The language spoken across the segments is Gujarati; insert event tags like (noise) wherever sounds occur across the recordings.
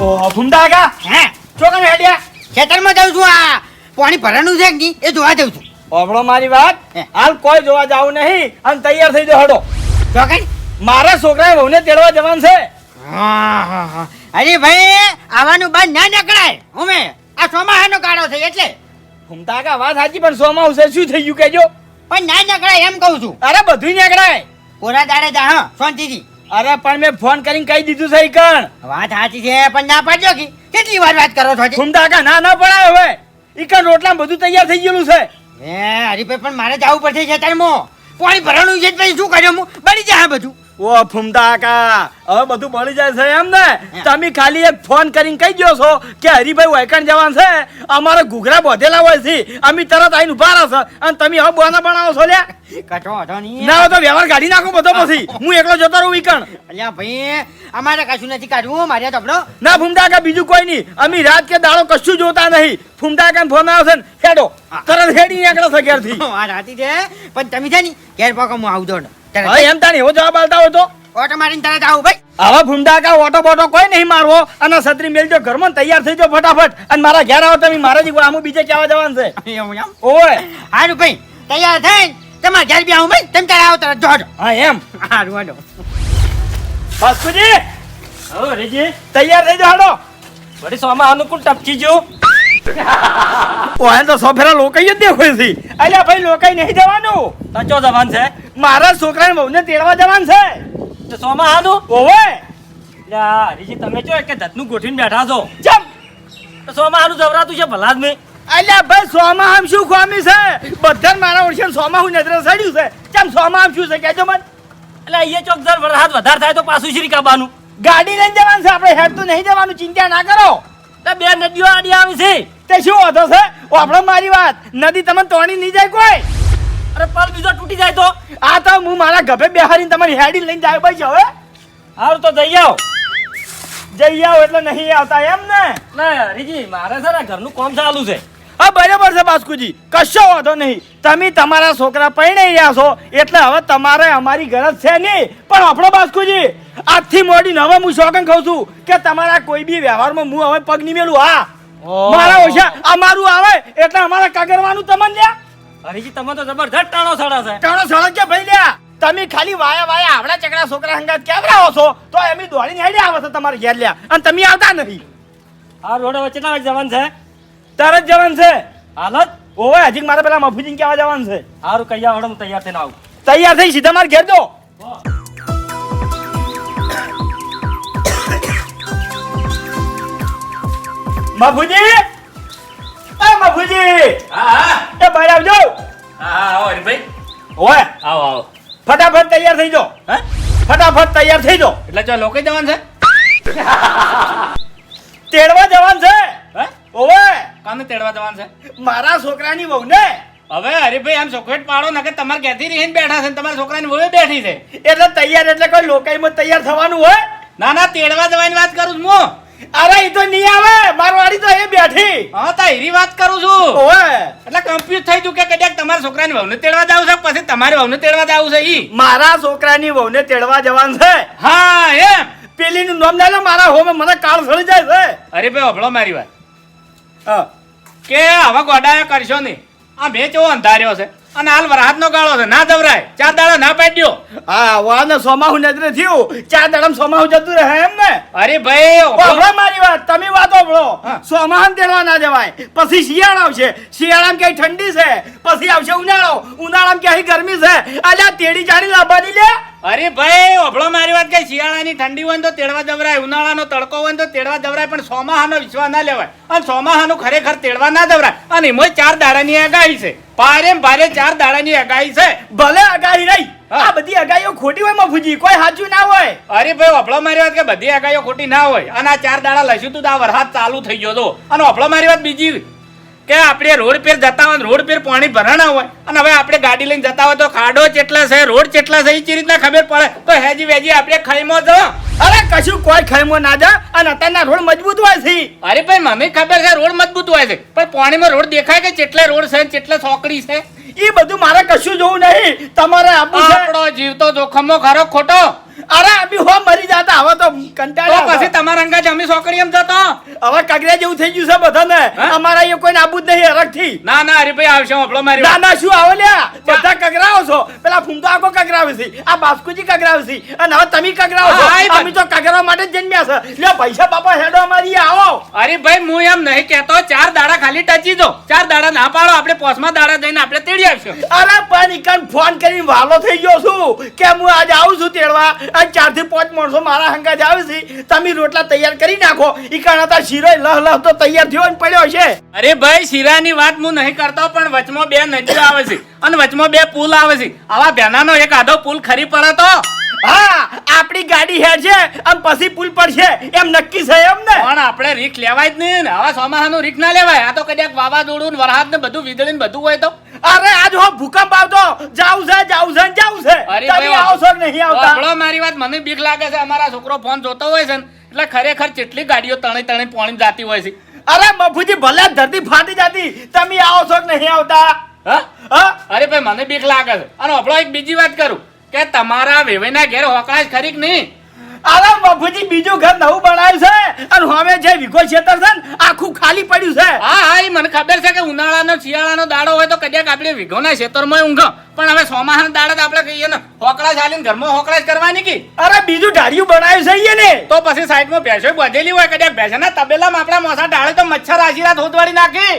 ઓ કાકા હે. ચોકન હેડ્યા. ખેતરમાં જાઉં છું આ પાણી ભરવાનું છે કે એ જોવા જાઉં છું. ઓભળો મારી વાત. હાલ કોઈ જોવા જાવ નહીં અને તૈયાર થઈ જાઓ હડો. ચોકન મારા છોકરાએ વહુને તેડવા જવાનું છે. હા હા હા. અરે ભાઈ આવવાનું બાદ ના નીકળાય. અમે આ ચોમાહાનો કાળો છે એટલે. ફૂમતા કાકા વાત સાચી પણ સોમા આવશે શું થઈ ગયું કેજો પણ ના નીકળાય એમ કહું છું. અરે બધું નીકળાય. કોરા દાડે જા હા શાંતિથી. અરે પણ મેં ફોન કરીને કહી દીધું છે ઈ કણ વાત સાચી છે પણ ના પાડજો કે. કેટલી વાર વાત કરો છો? ફૂમતા કાકા ના ના પડાય હવે. ઈકણ રોટલા બધું તૈયાર થઈ ગયેલું છે. હે હરીભાઈ પણ મારે જવું પડશે ખેતરમાં પાણી ભરવાનું છે એટલે શું કર્યો હું? બળી જાય બધું. ઓ ફૂમતા કાકા હવે બધું મળી જાય છે એમ ને. તમે ખાલી એક ફોન કરીને કહી દો છો કે હરિભાઈ વૈકણ જવાનું છે. અમારે ઘૂઘરા બોધેલા હોય છે. અમે તરત આઈને ઊભા રહેશે અને તમે હવે બોના બનાવો છો લે કચો હતો નહીં. ના તો વ્યવહાર કાઢી નાખો બધો પછી. હું એકલો જતો રહું વિકણ અલ્યા ભાઈ અમારે કશું નથી કાઢવું મારે તબડો ના ફૂમતા કા બીજું કોઈ નહીં. અમે રાત કે દાડો કશું જોતા નહીં. ફૂમતા કા ફોન આવશે ને હેડો. તરત હેડી નીકળો છે ઘેરથી. સાચી છે. પણ તમે છે ને ઘેર પાકો હું આવું દોડ એમ તાણી એવો જવાબ આલતા હોય તો? ઓટો મારીને તરત આવું ભાઈ. હવે ભૂંડા કા ઓટો બોટો કોઈ નહીં મારવો. અને છત્રી મેલજો ઘરમાં ને તૈયાર થઈ જાઓ ફટાફટ. અને મારા ઘેર આવો તમે મારા જ આમું બીજે ક્યાં જવાનું છે. ઓય. હારું ભાઈ. તૈયાર થઈ. તમારા ઘેર બી આવું ભાઈ. તમે તારે આવો તરત જોડો હા એમ. હારું હાલો. બાસ્કુજી હવે રેજી. તૈયાર થઈ જાઓ હાડો વળી સોમાં અનુકૂળ ટપકી ગયું? (laughs) ઓય તો સોફેરા લોકાઈ જ દેખાય છે. અલ્યા ભાઈ લોકાઈ નહીં જવાનું. સાચો જવાન છે? મારા છોકરાને બહુને તેડવા જવાનું છે. તો સોમાં આનું ઓવે. આ હરીજી તમે જો કે ધતનું ગોઠીને બેઠા છો? ચમ. તો સોમાં આનું જવરાતું છે ભલા જ નહીં? અલ્યા ભાઈ સોમાં આમ શું ખોમી છે? બધા મારા ઓળખે સોમાં હું નજરે સડ્યું છે. ચમ સોમાં આમ શું છે? કહેજો મને. એટલે અહીંયા ચોક દર વરસાદ વધારે થાય તો પાછું શ્રી કાબાનું ગાડી લઈને જવાનું છે. આપણે હેડ તો નહીં જવાનું. ચિંતા ના કરો. બે નદીઓ આડી આવી છે. તે શું વાંધો છે? આપણે મારી વાત. નદી તમને તોડી નહીં જાય કોઈ? અરે પલ બીજો તૂટી જાય તો? આ તો હું મારા ગભે બેહારીને તમારી હેડી લઈને જાય ભાઈ હવે. હારું તો જઈ આવો. જઈ આવો એટલે નહીં આવતા એમ ને? ના હરીજી મારે છે ને ઘરનું કામ ચાલુ છે. હા બરાબર છે બાસ્કુજી. કશો વાંધો નહીં. તમે તમારા છોકરા પરણાઈ રહ્યા છો એટલે હવે તમારે અમારી ગરજ છે નહીં. પણ આપણો બાસ્કુજી આજથી મોડી હવે હું શોખન ખાઉં છું કે તમારા કોઈ બી વ્યવહારમાં હું હવે પગ નહીં મેલું હા. મારા ઓછા અમારું આવે એટલે અમારે કગરવાનું તમને લ્યા. હરીજી તમે તો જબરજસ્ત ટાણો સડા છે. ટાણો સળક કે ભાઈ લ્યા? તમે ખાલી વાયા વાયા આવડા ચકડા છોકરા હંગાત કેવરાવો છો? તો એમ દોડીને હેડી આવે છે તમારે ઘેર લ્યા. અને તમે આવતા નથી. આ રોડ વચ્ચે ના જવાન છે? જ જવાન છે. હાલત? ઓવે હજી મારે પેલા મફુજીને કેવા જવાનું છે. સારું આવો હું તૈયાર થઈને આવું. તૈયાર થઈ સીધા મારે ઘેર દો મફુજી એ મફુજી હા એ બહાર આવજો. હા આવો હરીભાઈ ઓય. આવો આવો. ફટાફટ તૈયાર થઈ જાઓ હે? ફટાફટ તૈયાર થઈ જાઓ એટલે જો લોકો જવાનું છે? (laughs) તેડવા જવાનું છે. હે? ઓવે. કાને તેડવા જવાનું છે? મારા છોકરાની વહુને. હવે હરીભાઈ આમ ચોકલેટ પાડો ને કે તમારે ઘેરથી રહીને બેઠા છે તમારા છોકરાની વહુ બેઠી છે. એટલે તૈયાર એટલે કોઈ લોકાઈમાં તૈયાર થવાનું હોય? ના ના તેડવા જવાની વાત કરું છું હું. અરે એ તો નહીં આવે. મારો વાડી તો એ બેઠી. હા તા હીરી વાત કરું છું. ઓવે. એટલે કન્ફ્યુઝ થઈ તું કે કદાચ તમારા છોકરાની વહુને તેડવા જાવ છે પછી તમારી વહુને તેડવા જાવ છે ઈ? મારા છોકરાની વહુને તેડવા જવાનું છે. હા એમ? પેલીનું નામ ના લો મારા હોમે મને કાળ સળી જાય છે. અરે ભાઈ હભળો મારી વાત. હા. કે હવે ગોડાયા કરશો નહીં. આ મેં કેવો અંધાર્યો છે? અને હાલ વરસાદ નો ગાળો છે. ના દવરાય. ચાર દાડા ના પાડ્યો. હા વાને સોમાહુ નજરે થયું. ચાર દડમ સોમાહુ જતું રહે એમ ને અરે ભાઈ. ઓભળો મારી વાત. તમે વાત ઓભળો. સોમાહન તેડવા ના જવાય. પછી શિયાળો આવશે. શિયાળામાં ક્યાંય ઠંડી છે? પછી આવશે ઉનાળો. ઉનાળામાં ક્યાંય ગરમી છે? અલ્યા તેડી જાણી લાવવાની લે. અરે ભાઈ ઓભળો મારી વાત કે શિયાળાની ઠંડી હોય તો તેડવા દવરાય ઉનાળાનો તડકો હોય તો તેડવા દવરાય પણ સોમાહાનો વિશ્વાસ ના લેવાય. અને સોમાહાનો ખરેખર તેડવા ના દવરાય. અને એમાં ચાર દાડાની આગાહી છે. ભારે ભારે ચાર દાડાની આગાહી છે. ભલે અગાઈ રહી આ બધી અગાઈઓ ખોટી હોય મફુજી કોઈ સાચું ના હોય. અરે ભાઈ હભળો મારી વાત કે બધી આગાહીઓ ખોટી ના હોય. અને આ ચાર દાડા લઈશું તું તો આ વરસાદ ચાલુ થઈ ગયો તો. અને હભળો મારી વાત બીજી કે આપણે રોડ પર જતા હોય રોડ પર પાણી ભરાણા હોય અને હવે આપણે ગાડી લઈને જતા હોય તો ખાડો કેટલા છે રોડ કેટલા છે એ જે રીતના ખબર પડે. તો હેજી વેજી આપણે ખૈમો જો અરે કશું કોઈ ખૈમો ના જા અને અત્યારના રોડ મજબૂત હોય છે. અરે ભાઈ મને ખબર છે રોડ મજબૂત હોય છે પણ પાણીમાં રોડ દેખાય કે ચેટલા રોડ છે ચેટલા સોકડી છે? એ બધું મારે કશું જોવું નહીં. તમારે આપણો જીવ તો જોખમમાં ખરો ખોટો. અરે અભી હો મરી જાતા. હવે તો તો પછી. તમારા અંગા જમી સોકડી એમ જતો? હવે કગરે જેવું થઈ ગયું છે બધાને? અમારા અહીંયા કોઈ નાબૂદ નહીં હરખથી. ના ના હરીભાઈ આવશે આપણો મારી ના ના શું આવો લ્યા? બધા કગરાવો છો. પેલા ફૂમતો આખો કગરાવે છે. આ બાસ્કુજી કગરાવે છે. અને હવે તમે કગરાવો છો. અમે તો કગરાવા માટે જ જન્મ્યા છે. લ્યો પૈસા બાપા હેડો અમારી આવો. અરે ભાઈ હું એમ નહીં કહેતો ચાર દાડા ખાલી ટચી દો ચાર દાડા ના પાડો આપણે પોસમાં દાડા જઈને આપણે તેડી આવશું. અરે પણ ફોન કરીને વાલો થઈ ગયો છું. કે હું આજે આવું છું તેડવા? અને ચારથી પાંચ માણસો મારા હંગાજ આવે છે. તમે રોટલા તૈયાર કરી નાખો. ઈ હતા શીરો લહ લહ તો તૈયાર થયો ને પડ્યો છે. અરે ભાઈ, શીરાની વાત હું નહીં કરતો, પણ વચમાં બે નદીઓ આવે છે અને વચમાં બે પુલ આવે છે. આવા બેનાનો એક આધો પુલ ખરી પડે તો? હા આપણી ગાડી હેડ છે આમ પછી પુલ પર છે એમ નક્કી છે એમ ને. પણ આપણે રીક લેવાય જ નહીં ને. હવે સોમાહાનું રીક ના લેવાય. આ તો કદાચ વાવાઝોડું ને વરસાદ ને બધું વીજળી ને બધું હોય તો. અરે આજ હો ભૂકંપ આવતો. જાવું છે જાવું છે જાવું છે. અરે તમે ભાઈ, આવો કે નહીં આવતા? આપણો મારી વાત મને બીક લાગે છે. અમારા છોકરો ફોન જોતો હોય છે ને એટલે ખરેખર કેટલી ગાડીઓ તણે તણે પોણી જાતી હોય છે. અરે મફુજી ભલે ધરતી ફાટી જતી તમે આવો છો કે નહીં આવતા? હા? અરે ભાઈ મને બીક લાગે છે. અને આપણો એક બીજી વાત કરું. કે તમારા વેવેના ઘેર હોકળાશ ખરી કે નહીં? અરે બાપુજી બીજું ઘર નવું બનાવ્યું છે. અને હવે જે વિગો ક્ષેત્ર છે ને આખું ખાલી પડ્યું છે. હા હા એ મને ખબર છે કે ઉનાળાનો શિયાળાનો દાડો હોય તો કદાચ આપણે વિઘોના ક્ષેત્રમાં ઊંઘો. પણ હવે સોમાહાન દાડે આપણે કહીએ ને હોકળાશ હાલીને ઘરમાં હોકળાશ કરવાની કી? અરે બીજું ઢાળિયું બનાવ્યું છે ને તો પછી સાઈડમાં ભેંસો બધેલી હોય કદાચ ભેંસના તબેલામાં આપણા મોસા ડાળે તો મચ્છર આશીર્વાદ હોદવાડી નાખી.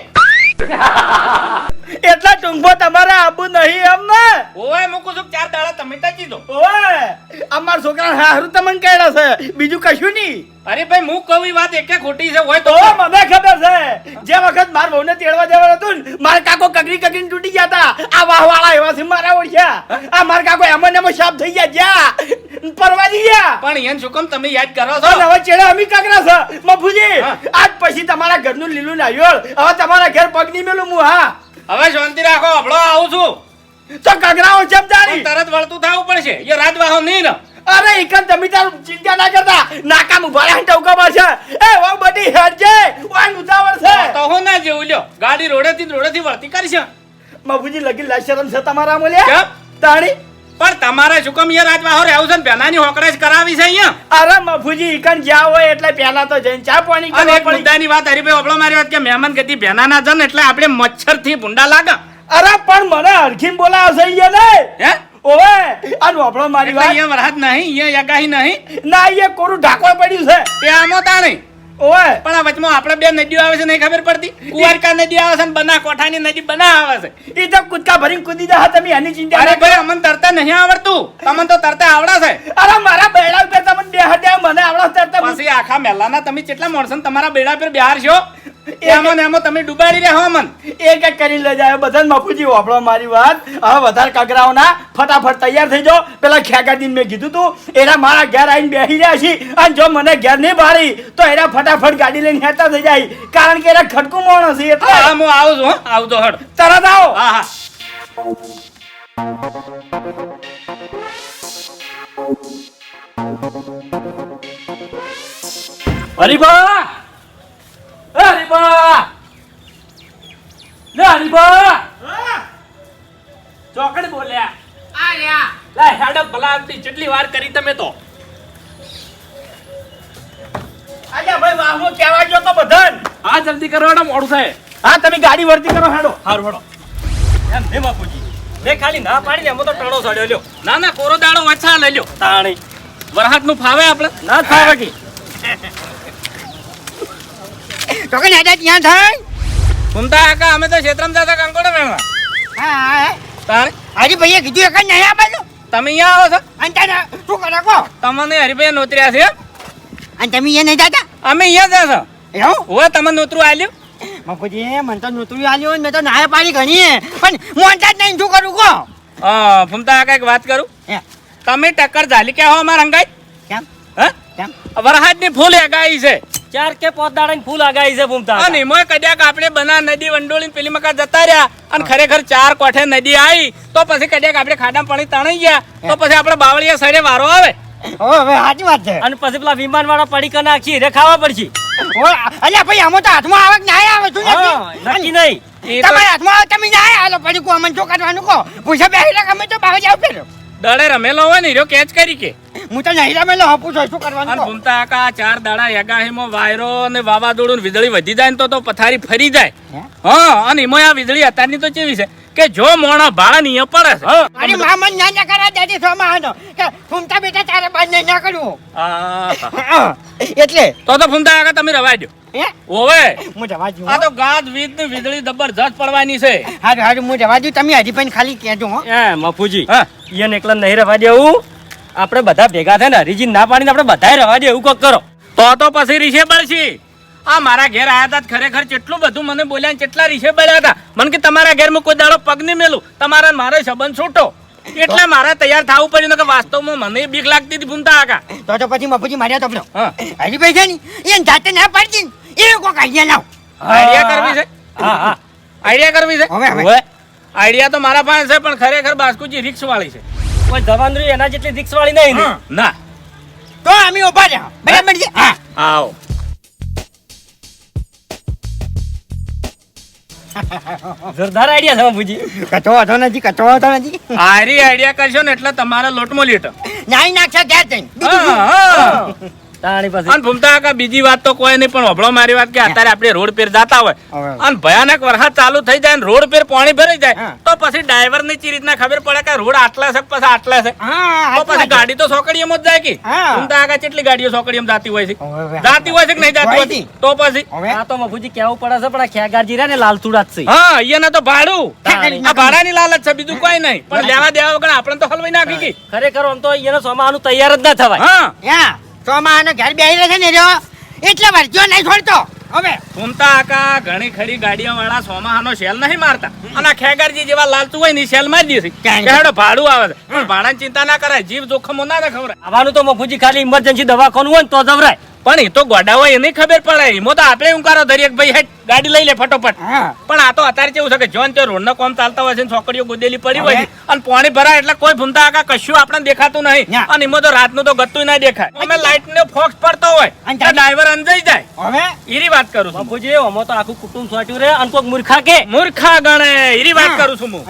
એટલા ટૂંકો તમારે આબુ નહીં એમ ને? ઓય મૂકું છું ચાર દાડા તમે ટચી દો ઓય અમાર છોકરા હારું તમને કહેડા છે. બીજું કશું નહીં. અરે ભાઈ હું કહું વાત એકે ખોટી છે હોય તો મને ખબર છે. જે વખત માર બહુને તેડવા જવાનું હતું ને મારા કાકો કગરી કગરી તૂટી ગયા હતા. આ વાહવાળા એવા છે મારા ઓળખ્યા આ માર કાકો એમાં ને એમાં સાફ થઈ ગયા જ્યાં. પરવાજી ગયા. પણ એને શું કામ તમે યાદ કરો છો? હવે ચેડે અમી કાકરા છે. મફુજી આજ પછી તમારા ઘરનું લીલું નારિયેળ હવે તમારા ઘર પગ નહીં મેલું હું હા. હવે શાંતિ રાખો હબળો આવું છું. તો કગરાઓ પણ તરત વળતું થવું પડશે. એ રાજવાહો નહીં ને. અરે એકન તમે તારું ચિંતા ના કરતા. નાકામ ઊભા રહે એ વો બધી હેડજે ઓય ઉતાવળ છે. તો હું ના જેવું લ્યો. ગાડી રોડેથી રોડેથી વળતી કરશે. મફુજી લગી લાશરમ છે તમારા તાણી? પણ તમારે શું કામ આજ રાજવાહો રહેવું છે ને પેનાની હોકરેજ કરાવી છે અહીંયા. અરે મફુજી ઈકન જ્યાં હોય એટલે પહેલા તો જઈને ચા પાણી અને એક મુદ્દાની વાત હરીભાઈ ઓબળો મારી વાત કે મહેમાન ગતિ ભેના ના જન એટલે આપણે મચ્છરથી ભૂંડા લાગે. અરે પણ મને હરખીન બોલાવશે અહીંયા ને હે? ઓવે આ વાપરો મારી વાત. અહીંયા વરસાદ નહીં અહીંયા યગાહી નહીં. ના અહીંયા કોરું ઢાકો પડ્યું છે. ત્યાં તાણી. ઓવે. પણ આ વચમાં આપણે બે નદીઓ આવે છે નહીં ખબર પડતી? કુવારકા નદી આવે છે ને બના કોઠાની નદી બના આવે છે. એ તો કૂદકા ભરીને કૂદી જા તમે એની ચિંતા અરે ભાઈ અમને તરતા નહીં આવડતું. તમને તો તરતા આવડે છે. અરે મારા બેડા ઉપર તમને બે હટ્યા મને આવડો તરતા પછી આખા મેલાના તમે કેટલા માણસો તમારા બેડા પર બિહાર છો? એમાં એમાં તમે ડુબાડી રહ્યા મન એક એક કરી લઈ જાય બધા મફુજી વાપરો મારી વાત. હવે વધારે કગરાઓ ના ફટાફટ તૈયાર થઈ જાઓ. પેલા ખેગાદીને મેં કીધું તું એના મારા ઘેર આવીને બેસી રહ્યા છે અને જો મને ઘેર નહીં ભારી તો એના ફટાફટ ગાડી લઈને હેતા થઈ જાય. કારણ કે એના ખટકું માણસ છે એટલે. હા હું આવું છું આવતો હડ તરત આવો. હા હા. હરીબા એ હરીબા લે હરીબા ચોકડ બોલ્યા. લે હેડ ભલાથી કેટલી વાર કરી તમે તો. અલ્યા ભાઈ વાહ હું કહેવા જો તો બધાન. હા જલ્દી કરવાના મોડું થાય. હા તમે ગાડી વર્તી કરો હેડો. હારું હડો. એમ હે બાપુજી. મેં ખાલી ના પાડી એમાં તો ટણો સડ્યો લ્યો. ના ના કોરો દાડો વચ્ચા લઈ લ્યો. તાણી. વરહાટનું ફાવે આપણે? ના ફાવે કે. તો કે નેડા ત્યાં થાય? સુનતા આકા અમે તો ક્ષેત્રમ દાદા કંકોડે વેણવા. હા હા તારે હરી ભાઈએ કીધું એક નહીં આ બાજુ તમે અહીંયા આવો છો? અને તું શું કરો તમને હરિભાઈ નોતર્યા છે અને તમે અહીંયા નહીં જાતા? અમે અહીંયા જ એવું? હવે તમે નોતરું આલ્યું? મફુજી મને તો નોતરું આલ્યું મેં તો નાય પાડી ઘણી પણ મોનતા જ નહીં શું કરું કહો? હા ફૂમતા કાકા એક વાત કરું. તમે ટક્કર ઝાલી કે હો અમાર અંગાઈ? કેમ? હે? કેમ? વરસાદની ફૂલ એગાઈ છે. ચાર કે પાંચ દાડા ફૂલ આગાઈ છે ભૂમતા. અને એમાં કદાચ આપણે બના નદી વંડોળી પેલી મકા જતા રહ્યા અને ખરેખર ચાર કોઠે નદી આવી તો પછી કદાચ આપણે ખાડા પાણી તણાઈ ગયા તો પછી આપણે બાવળિયા સાઈડે વારો આવે. હવે સાચી વાત છે. અને પછી પેલા વિમાન વાળા પડીકા નાખી રે ખાવા પડશે. અલ્યા ભાઈ આમાં તો હાથમાં આવે કે ના આવે તું નક્કી નહીં. તમારા હાથમાં આવે તમે ના આવે પછી કો અમને શું કરવાનું કહો? પૂછે બેસી રાખ અમે તો બહાર જાવ પેલો દડે રમેલો હોય ને હીરો કેચ કરી કે? હું તો નહીં રમેલો હપું છું શું કરવાનું અને? ભૂમતા આકા ચાર દાડા એગાહીમાં વાયરો ને વાવાઝોડું ને વીજળી વધી જાય ને તો તો પથારી ફરી જાય. હે? હા અને એમાં આ વીજળી અત્યારની તો કેવી છે? કે જો મોણા ભાડા ની પડે છે. અરે મામા ના ના કરા દાદી સોમાં માનો કે ફૂમતા બેટા તારે નહીં ના કરવું. એટલે? તો તો ફૂમતા આગળ તમે રવા દો હે? ઓવે. હું જવા દઉં આ તો ગાજ વીજ ને વીજળી જબરજસ્ત પડવાની છે. હારું હારું હું જવા દઉં તમે હજી પણ ખાલી કહેજો હો. એ મફુજી. હા. ઈયન એકલા નહીં રવા દેવું આપણે બધા ભેગા થઈને હરીજી ના પાડીને આપણે બધાય રવા દે એવું કોક કરો. તો તો પછી રીશે બળશી આ મારા ઘેર આયા હતા ખરેખર કેટલું બધું મને બોલ્યા ને કેટલા રીશે બોલ્યા હતા મને કે તમારા ઘેરમાં કોઈ દાડો પગ નહીં મેલું. તમારા મારે મારો સંબંધ છૂટો. એટલે મારે તૈયાર થવું પડ્યું ને કે વાસ્તવમાં મને બીક લાગતી હતી ભૂમતા આકા. તો તો પછી મફુજી માર્યા તો પેલો હજી ભાઈ છે ને એને જાતે ના પાડતી ને. એ કોક આઈડિયા લાવ. આઈડિયા કરવી છે. હા હા. આઈડિયા કરવી છે. હવે હવે. હવે આઈડિયા તો મારા પાસે છે પણ ખરેખર બાસ્કુજી રિક્ષ વાળી છે. કોઈ ધવાનરી એના જેટલી રિક્ષ વાળી નહીં ના. તો અમે ઊભા રહ્યા. બરાબર છે? હા આવો. જોરદાર આઈડિયા છે બાપુજી. કચો હતો નથી કચો હતો નથી. આરી આઈડિયા કરશો ને એટલે તમારા લોટમાં લીટો. નાઈ નાખશો ક્યાં જઈને. તાણી પાસે અને ભૂમતા કાકા બીજી વાત તો કોઈ નહીં પણ મારી વાત કે અત્યારે આપણે રોડ પર જતા હોય. અને ભયાનક વરસાદ ચાલુ થઈ જાય ને રોડ પર પાણી ભરાઈ જાય તો પછી ડ્રાઈવરની ચી રીતના ખબર પડે કે રોડ આટલા છે પછી આટલા છે. તો પછી ગાડી તો સોકડીએમાં જ જાય કે? ભૂમતા કાકા કેટલી ગાડીઓ સોકડીએમાં જાતી હોય છે? જાતી હોય છે કે નહીં જાતી હોતી તો પછી? આ તો મફુજી કેવું પડે છે પણ આ ખેગારજી ને જ છે. હા અહીંયા તો ભાડું. આ ભાડાની લાલચ છે બીજું કોઈ નહીં. પણ લેવા દેવા વગર આપણે તો હલવાઈ નાખી કે? ખરેખર આમ તો સોમાનું તૈયાર જ ના થવાય. હા. યા ચોમાનો ઘર બેહી રહે છે ને રહ્યો એટલે વર્જો નહીં છોડતો. હવે ઘૂમતા આકા ઘણી ખરી ગાડીઓ વાળા સોમાહાનો સેલ નહીં મારતા. અને ખેગરજી જેવા લાલતું હોય ને શેલ સેલ મારી દેશે. ક્યાંય કે ભાડું આવે છે. ભાડાની ચિંતા ના કરાય જીવ જોખમો ના ને ખબર આવવાનું તો મફુજી ખાલી ઇમરજન્સી દવાખાનું હોય ને તો જવરાય. પણ એ તો ગોડા હોય એની ખબર પડે. એમાં તો આપણે ઉંકારો ધરીએ કે ભાઈ હેડ ગાડી લઈ લે ફટોફટ. પણ આ તો અત્યારે કેવું છે કે જોન તે રોડ કોમ ચાલતા હોય છે છોકરીઓ ગોદેલી પડી હોય અને પાણી ભરાય એટલે કોઈ ભૂમતા આકા કશું આપણને દેખાતું નહીં. અને એમાં તો રાતનું તો ગતું ના દેખાય. અમે લાઈટ ને ફોક્સ પડતો હોય અને ડ્રાઈવર અંજાઈ જાય. હવે? એરી વાત કરું છું. બાપુજી અમે તો આખું કુટુંબ સોટ્યું રે. અને કોઈક મૂર્ખા કે? મૂર્ખા ગણે. એરી વાત કરું છું હું.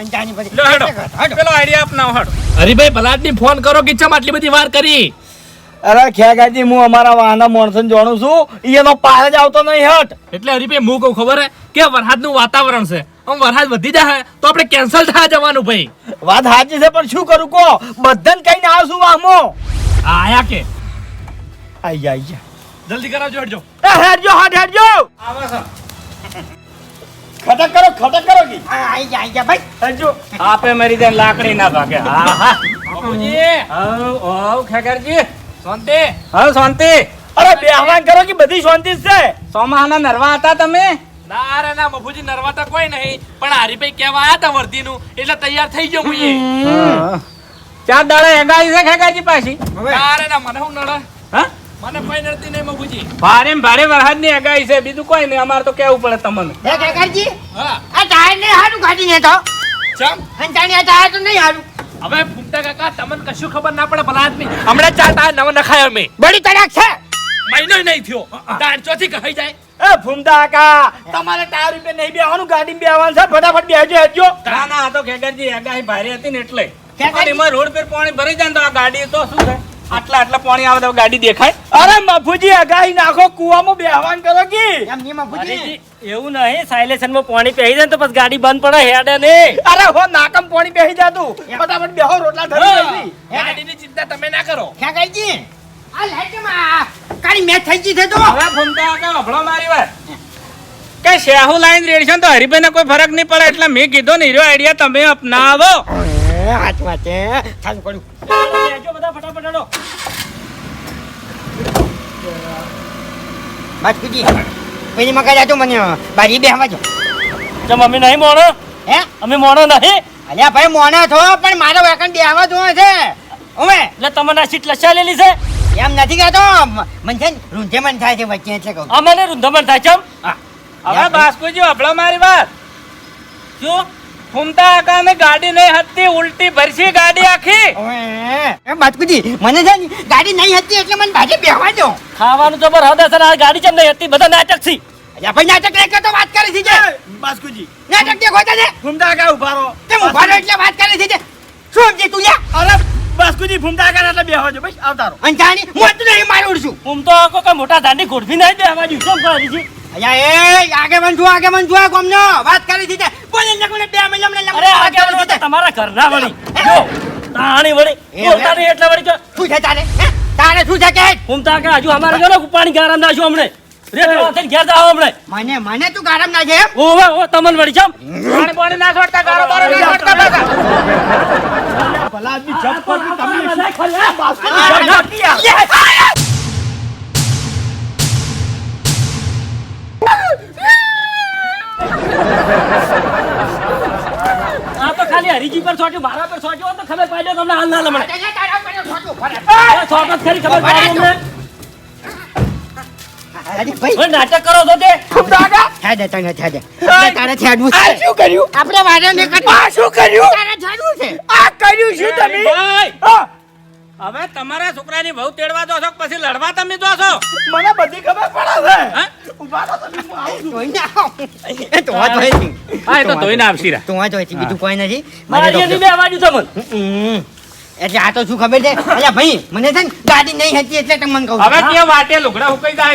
પેલો આઈડિયા અપનાવો હડો. હરીભાઈ ભલાદની ફોન કરો કે ચમ આટલી બધી વાર કરી? અરે ખેગાજી હું અમારા વાહના માણસોને જાણું છું. એનો પાર જ આવતો નહીં હટ. એટલે હરીભાઈ હું કહું ખબર હે? કે વરસાદનું વાતાવરણ છે. આમ વરસાદ વધી જાય તો આપણે કેન્સલ થવા જવાનું ભાઈ. વાત સાચી છે પણ શું કરું કો બધાને કઈ ના આવશું વાહમો. આયા કે? આઈ જા આઈ જા. જલ્દી કરાવજો હટજો એ હેડજો હાથ હેડજો. ખટક કરો ખટક કરો કી. આઈ જા આઈ જા ભાઈ. હટજો આપે મારી દે લાકડી ના ભાગે. હા હા. બાપુજી. આવ આવ ખેકરજી શાંતિ. હા શાંતિ. અરે બેહવાન કરો કે બધી શાંતિ જ છે? સોમાહાના નરવા હતા તમે? ના અરે ના બાપુજી નરવા તો કોઈ નહીં. પણ હરીભાઈ કેવા આયા તા વર્ધીનું એટલે તૈયાર થઈ ગયો હું ચાર દાડા એગાઈ છે ખેગાજી પાછી? અરે ના મને હું નડે? હા? મને કોઈ નડતી નહીં બાપુજી ભારે ભારે વરસાદની એગાઈ છે બીજું કોઈ નહીં અમારે તો કેવું પડે તમને? હે કાકાજી હા. આ ટાયર ને હારું કાઢી ને તો ચમ? ત્યાંની આ ટાયર તો નહીં હારું. હવે ફૂમતા કાકા તમને કશું ખબર ના પડે ભલા આદમી. હમણાં ચાર ટાયર નવા નખાય અમે. બડી તડાક છે. મહિનો નહીં થયો. ટાયર ચોથી કહી જાય. એ ફૂમતા કાકા તમારે ટાયર ઉપર નહીં બેહવાનું ગાડી બેહવાનું છે. ફટાફટ બેહજો હેડજો ના ના આ તો ખેકરજી એગાઈ ભારે હતી ને એટલે. રોડ પર પાણી ભરી જાય તો આ ગાડી તો શું છે આટલા આટલા પાણી આવે તો ગાડી દેખાય. અરે મફુજી અગાહી નાખો કુવામાં બેહવાન કરો કે. એમ બાપુજી એવું નહીં સાયલેશનમાં પાણી પહેરી જાય તો પછી ગાડી બંધ પડે હેડે ને અરે હો નાકમ પાણી બેહી જાતું ફટાફટ બેહો રોટલા ધરી. ગાડીની ચિંતા તમે ના કરો. કાકાજી આ લાઈટમાં કાળી મેચ થઈ ગઈ છે તો. હવે ફૂમતા કે અભળો મારી વાત. કે શેહુ લાઈન રેડિશન તો હરીભાઈ ને કોઈ ફરક નહીં પડે એટલે મેં કીધો ને હીરો આઈડિયા તમે અપનાવો. એ, છે વાતે પડ્યું બધા ફટાફટ હેડો. બાસ્કુજી પછી મકા જાજો મને બારી બેહવા જો ચમ નહીં મોણો હે અમે મોણો નહીં અલ્યા ભાઈ મોડા છો પણ મારો વેકન બેહવા જોવે છે ઓમે એટલે તમને આ સીટ લસાલેલી છે એમ નથી કહેતો મન છે રૂંધેમન થાય છે વચ્ચે એટલે કહું અમને રૂંધેમન થાય છે હવે બાસ્કુજી અભળો મારી વાત શું ફૂમતા આકા ને ગાડી નહીં હતી ઉલટી ભરસી ગાડી આખી. ઓએ એ બાસ્કુજી મને છે ને ગાડી નહીં હતી એટલે મને ભાજી બેહવા દો. ખાવાનું જબર હદ હશે આ ગાડી ચમ નહીં હતી બધા નાટક છે. અલ્યા ભાઈ નાટક લેકે તો વાત કરી છે એ, બાસ્કુજી નાટક દેખો તને ફૂમતા કા ઊભા રહો. તે ઊભા રહો એટલે વાત કરી છે શું જે તું લ્યા અરે બાસ્કુજી ફૂમતા કરે એટલે બેહો છો બસ આવતારો અને જાણી મોત નહીં મારું છું. ફૂમતો તો કોઈ મોટા દાંડી ગોઠવી નહીં બેહવા દઉં. કેમ કરે અલ્યા એ આગે બન છું આગે બન છું ગમનો વાત કરી દીધે બોલે ને કોને બે મહિના મને અરે આગે વળી તમારા ઘરના વળી જો તાણી વળી એ એટલે વળી શું છે તારે તારે શું છે કે હું તા કે હજુ અમારે જો ને પાણી ગારામ નાખ્યું હમણે રેત વાંચીને ઘેર જાઓ હમણે મને મને તું ગારમ ના છે? ઓવે ઓ તમને વળી ચમ પાણી પાણી ના છોડતા ગારો બારો ના છોડતા પાછા. ભલા આદમી જપ પર તમે નહીં ખરી, બાસ્કુજી આ. તો ખાલી હરીજી પર છોટ્યું મારા પર છોટ્યું તો ખબર પાડ્યો તમને હાલ ના લમણે છોટું ખરી ખબર પાડી અમને. અરે ભાઈ. નાટક કરો છો તે. થયા તને થયા તારે થયાડવું આ છે શું કર્યું? આપણે વારે ને આ શું કર્યું? તારે થયાડવું છે. આ કર્યું શું તમે? ભાઈ. હવે તમારા છોકરાની બહુ તેડવા દો છો પછી લડવા તમે દો છો? મને બધી ખબર પડે છે. ઊભા રહો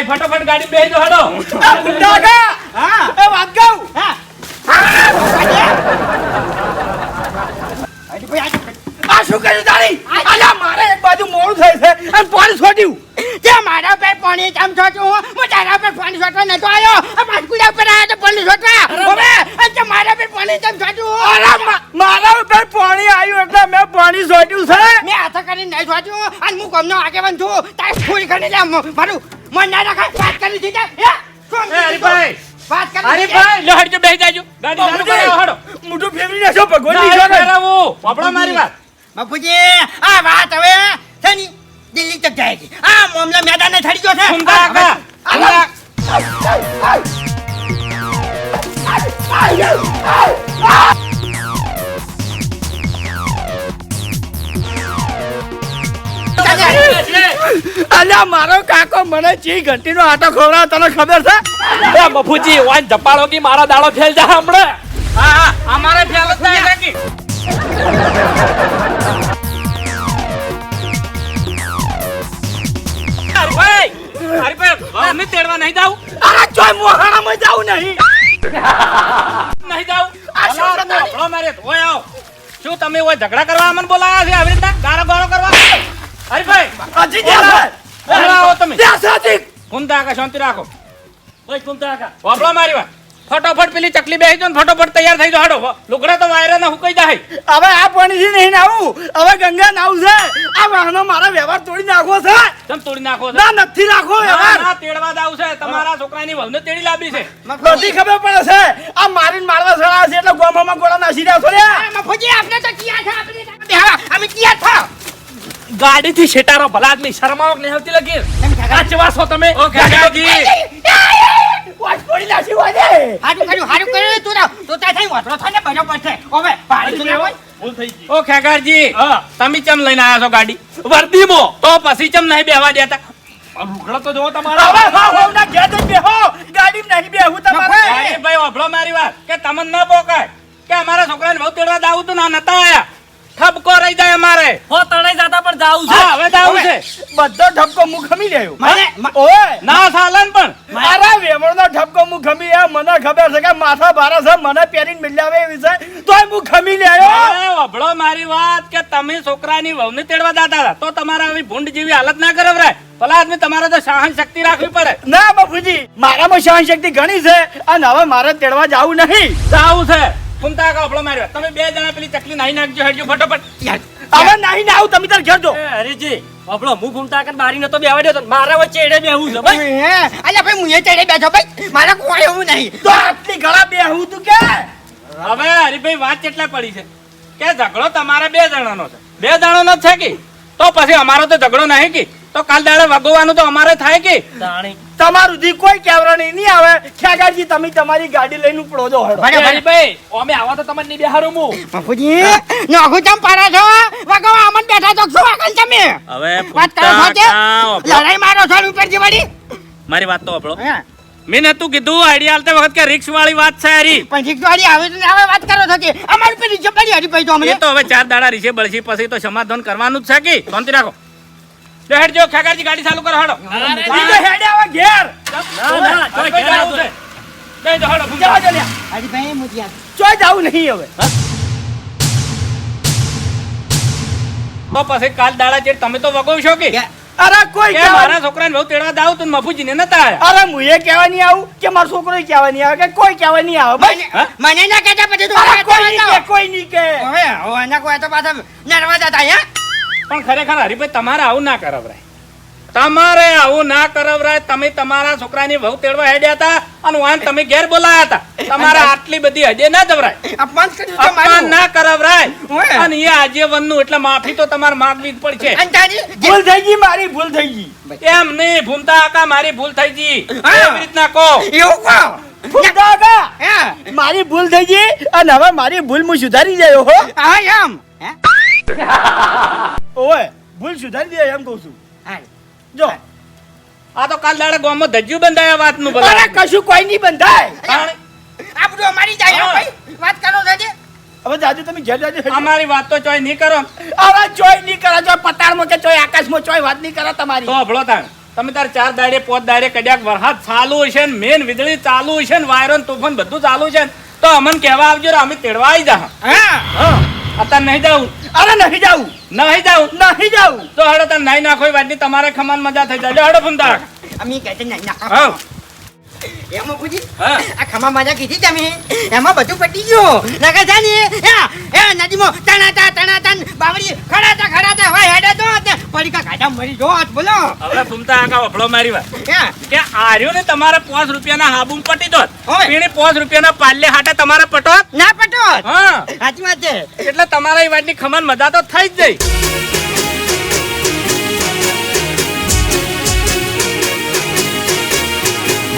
ફટાફટ ગાડી બેસી દો હડો હા શું કર્યું તારી? મારે એક બાજુ મોડું થાય છે. તે મારા પર પાણી ચમ છોટું હું. હું તારા પર પાણી છોટવા નતો આવ્યો. આ પાટકુડા પર આવ્યો તો પાણી છોટવા હવે તે મારા પર પાણી ચમ છોટું અરે મારા ઉપર પાણી આવ્યું એટલે મેં પાણી છોટ્યું છે. મેં હાથ કરીને નહીં છોટ્યું અને હું ગમનો આગેવાન છું. તારે ફૂલ કરી લે મારું મન ના રાખા. વાત કરી દીધા હે? શું હરીભાઈ વાત કરી દીધે હરીભાઈ લો હડજો બેસી જાજો. ગાડી ચાલુ કરાવો હડો. મોઢું ફેરવી નાખો ભગવાનની ના, જોડે. ફેરવવું. મારી વાત. બાપુજી આ વાત હવે છે ની દિલ્હી તક જાયગી આ મામલા મેદાને થડી ગયો છે. કાકા, અલ્યા મારો કાકો મને ચી ઘંટીનો આટો ખવડાવ તને ખબર છે? એ મફુજી વાન જપાડો કે મારો દાડો ફેલ જા હમણે. હા હા અમારે ફેલ જ થાય નહીં. નહીં જાવ આ મારે ઓય આવો. શું તમે ઓય ઝઘડા કરવા અમને બોલાયા છે આવી રીતના? ગારો ગારો કરવા? ત્યાં છે. ઓલા આવો તમે. કુંતા શાંતિ રાખો. ભાઈ ઘૂમતા કાકા વાપરો મારી વાત. ફટોફટ પેલી ચકલી બેસી જો ને ફટોફટ તૈયાર થઈ હડો લુગડા તો વાયરા ના હુકાઈ જાય. હવે આ પાણીથી નહીં નાવું. હવે ગંગા નાવું છે. આ વાહનો મારા વ્યવહાર તોડી નાખવો છે. તમ તોડી નાખો છે? ના નથી નાખો વ્યવહાર. ના, તેડવા દાવ છે. તમારા છોકરાની વહુને તેડી લાવી છે. બધી ખબર પડે છે. આ મારીને મારવા સળા છે એટલે ગોમામાં ગોળા નાસી રહ્યા છો રે આ આપને આપણે તો કિયા છે આપણે અમે કિયા થા ગાડી થી શેટારો ભલા આદમી. શરમાવક નહીં આવતી લગી આ છો તમે? ઓ વાસ પડી નાસી વાજે હારું કર્યું હારું કર્યું. તું તો તા થઈ વાતરો થાય ને બરોબર છે. હવે પાણી ના હોય ભૂલ થઈ ગઈ. ઓ ખેગારજી તમે ચમ લઈને આયા છો ગાડી? વર્દીમો. તો પછી ચમ નહીં બેવા દેતા? આ તો જોવો તમારા. હવે હા હોવ ના ઘેર જ બેહો. ગાડીમાં નહીં બેહું તમારે. અરે ભાઈ વાપરો મારી વાત કે તમને ન પોકાય કે અમારા છોકરાને બહુ તેડવા દાવું તું ના નતા આયા. ઠપકો રહી જાય અમારે. હો તણાઈ જાતા પણ જાવું છે. હવે છે. બધો ઠપકો હું ખમી લેયો. મને ઓય. ના સાલન પણ. મને ખબર છે કે માથા ભારે છે મને પહેરીને મિલાવે એવી છે. તોય હું ખમી લેયો અરે મારી વાત કે તમે છોકરાની વહુને તેડવા દાતા હતા તો તમારા આવી ભૂંડ જેવી હાલત ના કરો રે. ભલા આદમી તમારે તો સહન શક્તિ રાખવી પડે. ના બાપુજી મારામાં સહન શક્તિ ઘણી છે અને હવે મારે તેડવા જવું નહીં. દાવું છે. કુંતા કા વાપરો મારી વાત તમે બે જણા પેલી ચકલી નાહી નાખજો હેડજો ફટોફટ. હવે નાહી ને આવું તમે તાર ઘેર જો. હરીજી આપણો હું ઘૂમતા કાકા બારી નતો બેવા દેતો મારા વચ્ચે એડે બેહું છે ભાઈ. હે અલ્યા ભાઈ મુએ ચડે બેઠો ભાઈ? મારા કોઈ એવું નહીં. તો આટલી ગળા બેહું તું કે? હવે હરીભાઈ વાત કેટલા પડી છે? કે ઝઘડો તમારા બે જણાનો છે. બે જણાનો છે કે? તો પછી અમારો તો ઝઘડો નહીં કે? તો કાલ દાડે વગોવાનું તો અમારે થાય કે? તમારું જી કોઈ કેવરણી નહીં આવે ખેગાજી તમે તમારી ગાડી લઈને ઉપડો જો હળો ભાઈ ભાઈ. અમે આવા તો તમને બેહારું મુ બાપુજી નોખો ચમ પારા છો? વગવા અમન બેઠા છો. શું વાગન તમે હવે વાત કરો છો કે લડાઈ મારો છો ઉપર જેવાડી મારી વાત તો આપણો મેં નતું કીધું આઈડિયા આલતે વખત કે રિક્ષ વાળી વાત છે હારી. પણ વાળી આવે તો આવે વાત કરો છો કે અમારી પેલી હરી ભાઈ તો એ અમને તો હવે ચાર દાડા રીશે બળશી પછી તો સમાધાન કરવાનું જ છે કે? શાંતિ રાખો. જો હેડ જો ખેગારજી ગાડી ચાલુ કરો હડો. બીજો હેડ આવે ઘેર. ના ના ચોય ઘેર આવતું છે. બે જો હડો જાવ દો લ્યા. ભાઈ મુજિયા ચોય જાવું નહીં હવે. તો પછી કાલ દાડા ચેડ તમે તો વગોવશો કે? અરે કોઈ કે મારા છોકરાને બહુ તેડવા દાવ તો મફુજીને નતા અરે હું એ કહેવા નહીં આવું કે મારો છોકરો એ કહેવા નહીં આવે કે કોઈ કહેવા નહીં આવે? મને ના કહેતા પછી તું કોઈ નહીં. કે કોઈ નહીં કે. હવે હવે એના કોઈ તો પાછા નર્વસ થાય હે પણ ખરેખર હરિભાઈ તમારે આવું ના કરાવરાય. તમારે આવું ના કરાવરાય. તમે તમારા છોકરાની વહુ તેડવા હેડ્યા હતા અને વાન તમે ઘેર બોલાયા હતા. તમારે આટલી બધી હજે ના જવરાય. અપમાન. ના કરાવરાય. અને એ આજીવનનું એટલે માફી તો તમારે માંગવી જ પડશે. ભૂલ થઈ ગઈ મારી ભૂલ થઈ ગઈ. એમ નહીં ભૂમતા આકા મારી ભૂલ થઈ ગઈ. એવી રીતના કહો. એવું કહો. મારી ભૂલ થઈ ગઈ અને હવે મારી ભૂલ હું સુધારી જાય હો. હા એમ. હે ઓય ભૂલ સુધારી દે એમ કહું છું. હા. જો. આ તો કાલ દાડે ગામમાં ધજ્જુ બંધાયા વાતનું અરે કશું કોઈ નહીં બંધાય. આ બધું અમારી જાય ભાઈ. વાત કરો છો હવે જાજુ તમે ઘેર જાજુ અમારી વાત તો ચોય નહીં કરો. અરે ચોય નહીં કરે ચોય પતાળમાં કે ચોય આકાશમાં ચોય વાત નહીં કરો તમારી. તો ભળો તાણ. તમે તાર ચાર દાડે પોત દાડે કડ્યાક વરસાદ ચાલુ હશે ને મેન વીજળી ચાલુ હશે ને વાયરન તોફાન બધું ચાલુ છે તો અમને કહેવા આવજો અમે તેડવા આવી જા હા. હા. અત્યારે નહીં જાઉં. અરે નહીં જાઉં. નહીં જાઉં. નહીં જાઉં. તો હડો તને નહીં નાખો એ વાતની તમારે ખમાન મજા થઈ જાય. હડો ફૂમતા અમે કહેતે નહીં ના હા. એમાં હા. આ ખમા મજા કીધી તમે. એમાં બધું પટી ગયું. નકર છે ને એ એ નદીમાં તણાતા તણાતા ને ખડાતા ખડાતા હવે હેડે તો પડીકા ગાડા મરી જો આજ બોલો. હવે ફૂમતા આકા વફળો મારી વાત. કે આર્યો ને તમારે પાંચ રૂપિયાના હાબુ પટી દોત. પીણી પાંચ રૂપિયાના પાલ્લે હાટે તમારે પટોત? ના પટો હા. સાચી વાત છે. એટલે તમારા એ વાતની ખમન મજા તો થઈ જ જાય